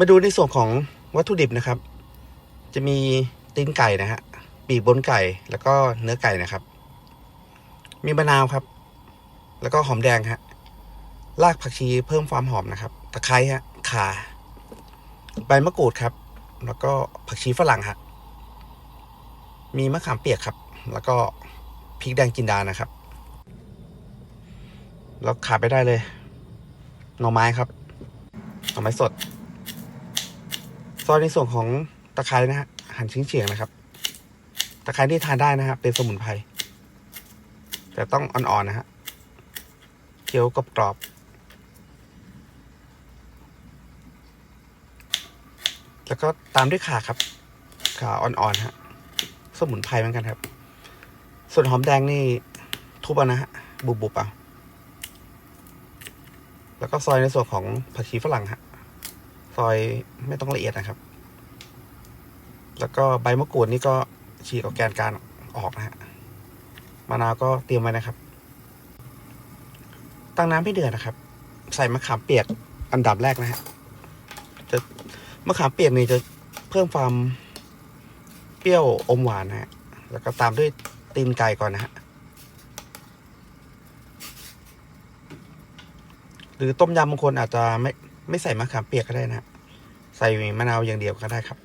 มาดูในส่วนของวัตถุดิบนะครับ จะมีตีนไก่นะฮะปีกบนไก่แล้วก็เนื้อไก่นะครับ มีมะนาวครับ แล้วก็หอมแดงฮะรากผักชีเพิ่มความหอมนะครับ ตะไคร้ฮะข่าใบมะกรูดครับ แล้วก็ผักชีฝรั่งฮะมีมะขามเปียกครับ แล้วก็พริกแดงจินดานะครับแล้วขาดไปได้เลยหน่อไม้ครับหน่อไม้สด ซอยในส่วนของตะไคร้นะฮะหั่นชิ้นเฉียงๆนะครับ ตะไคร้ที่ทานได้นะฮะเป็นสมุนไพรแต่ต้องอ่อนๆนะฮะเคี้ยวกรอบๆแล้วก็ตามด้วยข่าครับข่าอ่อนๆฮะสมุนไพรเหมือนกันครับ ส่วนหอมแดงนี่ทุบเอานะฮะบุบๆเอาแล้วก็ซอยในส่วนของผักชีฝรั่งฮะ ซอยไม่ต้องละเอียดนะครับ แล้วก็ใบมะกรูดนี่ก็ฉีกเอาแกนการออกนะฮะมะนาวก็เตรียมไว้นะครับ ตั้งน้ำให้เดือดนะครับ ใส่มะขามเปียกอันดับแรกนะฮะจะมะขามเปียกนี่จะเพิ่มความเปรี้ยวอมหวานนะฮะ แล้วก็ตามด้วยตีนไก่ก่อนนะฮะ หรือต้มยำบางคนอาจจะไม่ไม่ใส่มะขามเปียกก็ได้นะฮะ ใส่มะนาวอย่างเดียวก็ได้ครับ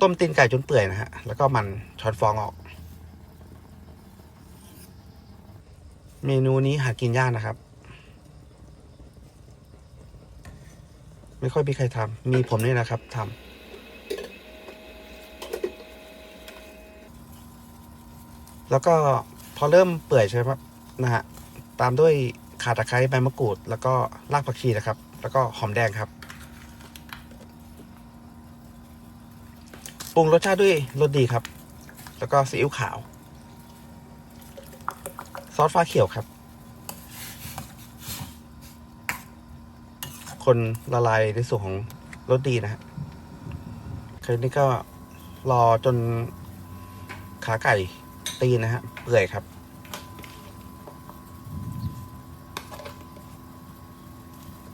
ต้มตีนไก่จนเปื่อยนะฮะ แล้วก็มันช้อนฟองออก เมนูนี้หากินยากนะครับ ไม่ค่อยมีใครทำมีผมนี่นะครับทำแล้วก็พอเริ่มเปื่อยใช่ไหมครับนะฮะตามด้วยข่าตะไคร้ใบมะกรูด แล้วก็รากผักชีนะครับ แล้วก็หอมแดงครับ ปรุงรสชาติด้วยรสดีครับ แล้วก็ซีอิ๊วขาว ซอสฟ้าเขียวครับ คนละลายในส่วนของรสดีนะฮะคราวนี้ก็รอจนขาไก่ตีนนะฮะเปื่อยครับ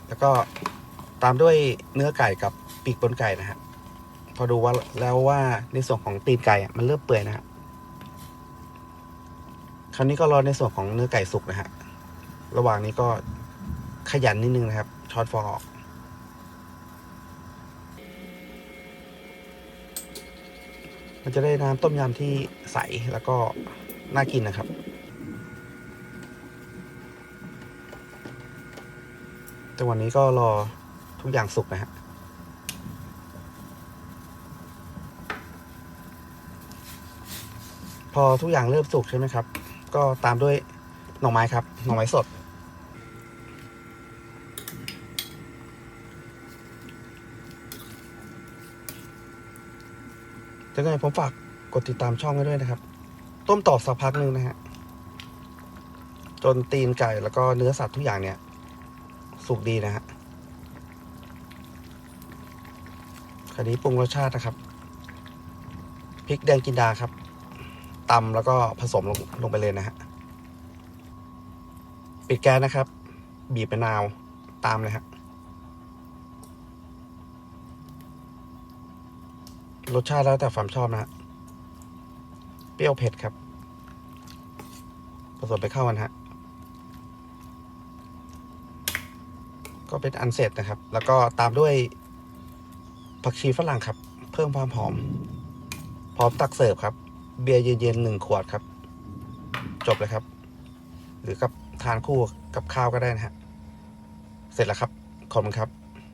แล้วก็ตามด้วยเนื้อไก่กับปีกบนไก่นะฮะ พอดูว่าแล้วว่าในส่วนของตีนไก่อะมันเริ่มเปื่อยนะฮะคราวนี้ก็รอในส่วนของเนื้อไก่สุกนะฮะระหว่างนี้ก็ขยันนิดนึงนะครับช้อนฟองออกมันจะได้น้ำต้มยำที่ใสแล้วก็น่ากินนะครับ แต่วันนี้ก็รอทุกอย่างสุกนะฮะ พอทุกอย่างเริ่มสุกใช่ไหมครับ ก็ตามด้วยหน่อไม้ครับ หน่อไม้สด จะไงผมฝากกดติดตามช่องไว้ด้วยนะครับ ต้มต่อสักพักหนึ่งนะฮะ จนตีนไก่แล้วก็เนื้อสัตว์ทุกอย่างเนี่ย สุกดีนะฮะคราวนี้ปรุงรสชาตินะครับ พริกแดงกินดาครับ ตำแล้วก็ผสมลงลงไปเลยนะฮะ ปิดแก๊สนะครับ บีบมะนาวตามเลยฮะรสชาติแล้วแต่ความชอบนะฮะ เปรี้ยวเผ็ดครับ ผสมไปเข้ากันฮะ ก็เป็นอันเสร็จนะครับ แล้วก็ตามด้วยผักชีฝรั่งครับ เพิ่มความหอม พร้อมตักเสิร์ฟครับ เบียร์เย็นๆหนึ่งขวดครับ จบเลยครับ หรือกับทานคู่กับข้าวก็ได้นะฮะ เสร็จแล้วครับ ขอบคุณครับ